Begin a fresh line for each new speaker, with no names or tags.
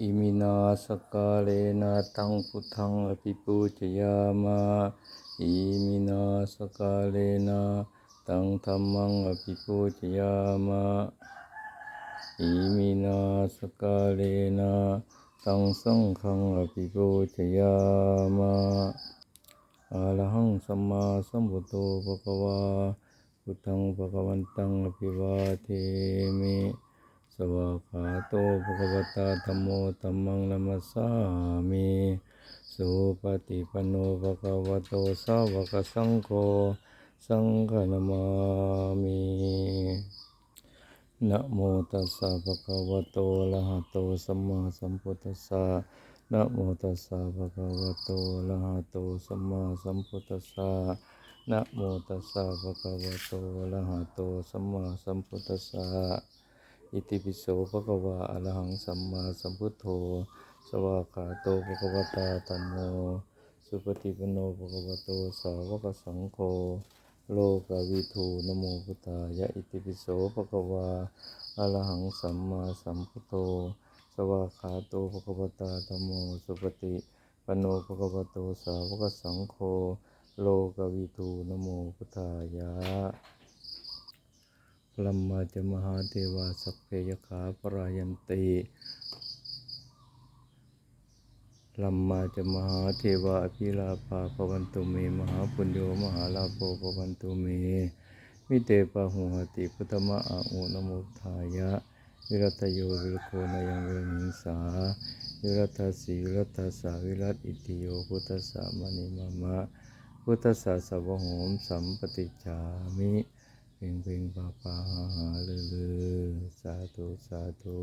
อิมินาสกาเลนะตังพุทธังอภิปูชยามะอิมินาสกาเลนะตังธัมมังอภิปูชยามะอิมินาสกาเลนะตังสังฆังอภิปูชยามะอะระหังสัมมาสัมพุทโธภะคะวาพุทธังภะคะวันตังอภิวาเทมิ สวากขาโตภควตาธัมโมธัมมังนัมสสามิสุปฏิปโนภควโตสาวกสังโฆสังฆนามามินะโมตัสสะภะคะวะโตอะระหะโตสัมมาสัมพุทธัสสะนะโมตัสสะภะคะวะโตอะระหะโตสัมมาสัมพุทธัสสะนะโมตัสสะภะคะวะโตอะระหะโตสัมมาสัมพุทธัสสะ อิติปิโสภะคะวะอรหังสัมมาสัมพุทโธ สวากขาโตภะคะวตาธัมโม สุปฏิปโนภะคะวะโต สาวกสังโฆ โลกาวิทูนโมพุทธายะอิติปิโสภะคะวะอรหังสัมมาสัมพุทโธ สวากขาโตภะคะวตาธัมโม สุปฏิปโนภะคะวะโต สาวกสังโฆ โลกาวิทูนโมพุทธายะ ลัมมาจมหาเทวาสัพเพยขาปรายันติลัมมาจมหาเทวาอภิลาภาภวันตุเมมหาปุญโญมหาลาโภภวันตุเมมิเตปะหุหติพุทธมะอาอุนโมทายะ วิรัตโยวิรโคนายังเวหิงสา วิรัตสีวิรัตสาวิรัตอิติโยพุทธสามณิมามะ พุทธสาสวะโหมสัมปติจามิ เพ่งเพ่งปาปาหาลือลือสาธุสาธุ